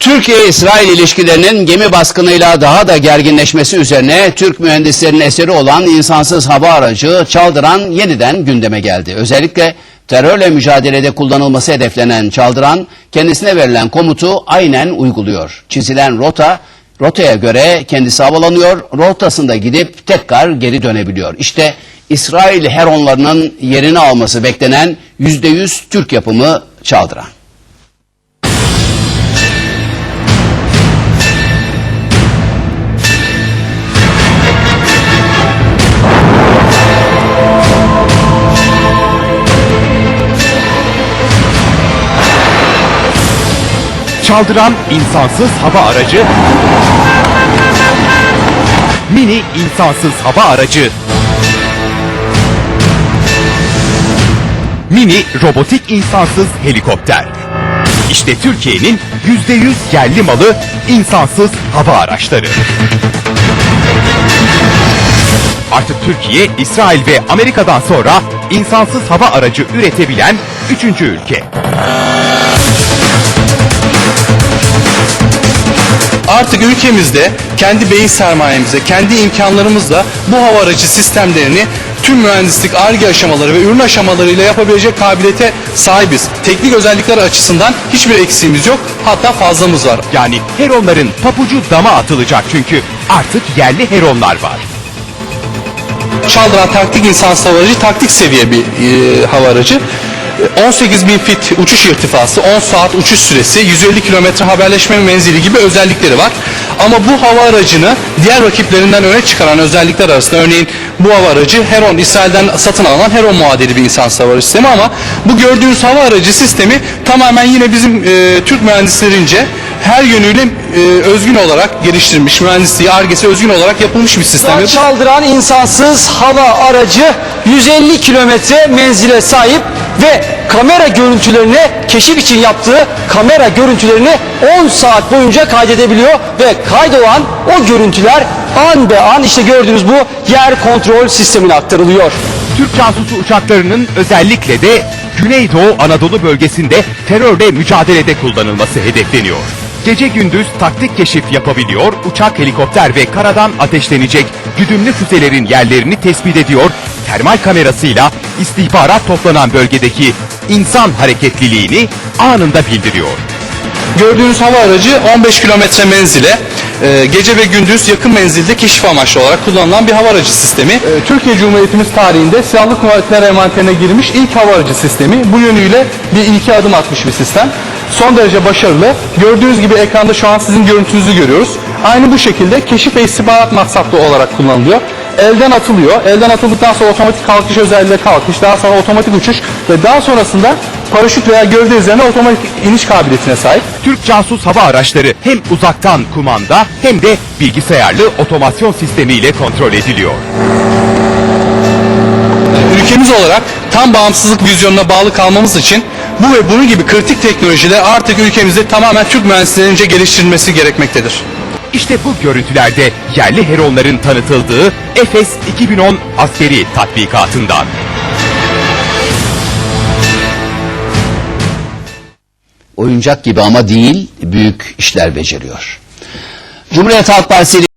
Türkiye-İsrail ilişkilerinin gemi baskınıyla daha da gerginleşmesi üzerine Türk mühendislerinin eseri olan insansız hava aracı Çaldıran yeniden gündeme geldi. Özellikle terörle mücadelede kullanılması hedeflenen Çaldıran kendisine verilen komutu aynen uyguluyor. Çizilen rota rotaya göre kendisi havalanıyor, rotasında gidip tekrar geri dönebiliyor. İşte İsrail Heronlarının yerini alması beklenen %100 Türk yapımı Çaldıran. Çaldıran insansız hava aracı Mini insansız hava aracı Mini robotik insansız helikopter İşte Türkiye'nin %100 yerli malı insansız hava araçları. Artık Türkiye, İsrail ve Amerika'dan sonra insansız hava aracı üretebilen üçüncü ülke. Artık ülkemizde kendi beyin sermayemize, kendi imkanlarımızla bu hava aracı sistemlerini tüm mühendislik, ARGE aşamaları ve ürün aşamalarıyla yapabilecek kabiliyete sahibiz. Teknik özellikler açısından hiçbir eksiğimiz yok, hatta fazlamız var. Yani Heronların papucu dama atılacak çünkü artık yerli Heronlar var. Çaldıran taktik insansız hava aracı taktik seviye bir e, hava aracı. E, 18 bin fit uçuş irtifası, 10 saat uçuş süresi, 150 kilometre haberleşme menzili gibi özellikleri var. Ama bu hava aracını diğer rakiplerinden öne çıkaran özellikler arasında örneğin bu hava aracı Heron, İsrail'den satın alınan Heron muadili bir insansız hava aracı sistemi ama bu gördüğünüz hava aracı sistemi tamamen yine bizim e, Türk mühendislerince her yönüyle e, özgün olarak geliştirilmiş, mühendisliği, argesi özgün olarak yapılmış bir sistem. Çaldıran insansız hava aracı 150 kilometre menzile sahip ve kamera görüntülerini keşif için yaptığı kamera görüntülerini 10 saat boyunca kaydedebiliyor ve kaydolan o görüntüler an be an işte gördüğünüz bu yer kontrol sistemine aktarılıyor. Türk casusu uçaklarının özellikle de Güneydoğu Anadolu bölgesinde terörle mücadelede kullanılması hedefleniyor. Gece gündüz taktik keşif yapabiliyor, uçak, helikopter ve karadan ateşlenecek güdümlü füzelerin yerlerini tespit ediyor, termal kamerasıyla istihbarat toplanan bölgedeki insan hareketliliğini anında bildiriyor. Gördüğünüz hava aracı 15 kilometre menzile e, gece ve gündüz yakın menzilde keşif amaçlı olarak kullanılan bir hava aracı sistemi. E, Türkiye Cumhuriyetimiz tarihinde silahlı kuvvetler envanterine girmiş ilk hava aracı sistemi. Bu yönüyle bir ilki adım atmış bir sistem. Son derece başarılı. Gördüğünüz gibi ekranda şu an sizin görüntünüzü görüyoruz. Aynı bu şekilde keşif ve istihbarat maksatlı olarak kullanılıyor. Elden atılıyor. Elden atıldıktan sonra otomatik kalkış özelliğiyle kalkış, daha sonra otomatik uçuş ve daha sonrasında paraşüt veya gövde üzerine otomatik iniş kabiliyetine sahip. Türk casus hava araçları hem uzaktan kumanda hem de bilgisayarlı otomasyon sistemiyle kontrol ediliyor. Ülkemiz olarak tam bağımsızlık vizyonuna bağlı kalmamız için bu ve bunun gibi kritik teknolojiler artık ülkemizde tamamen Türk mühendislerince geliştirilmesi gerekmektedir. İşte bu görüntülerde yerli Heronların tanıtıldığı Efes 2010 askeri tatbikatından. oyuncak gibi ama değil büyük işler beceriyor. Cumhuriyet Halk Partisi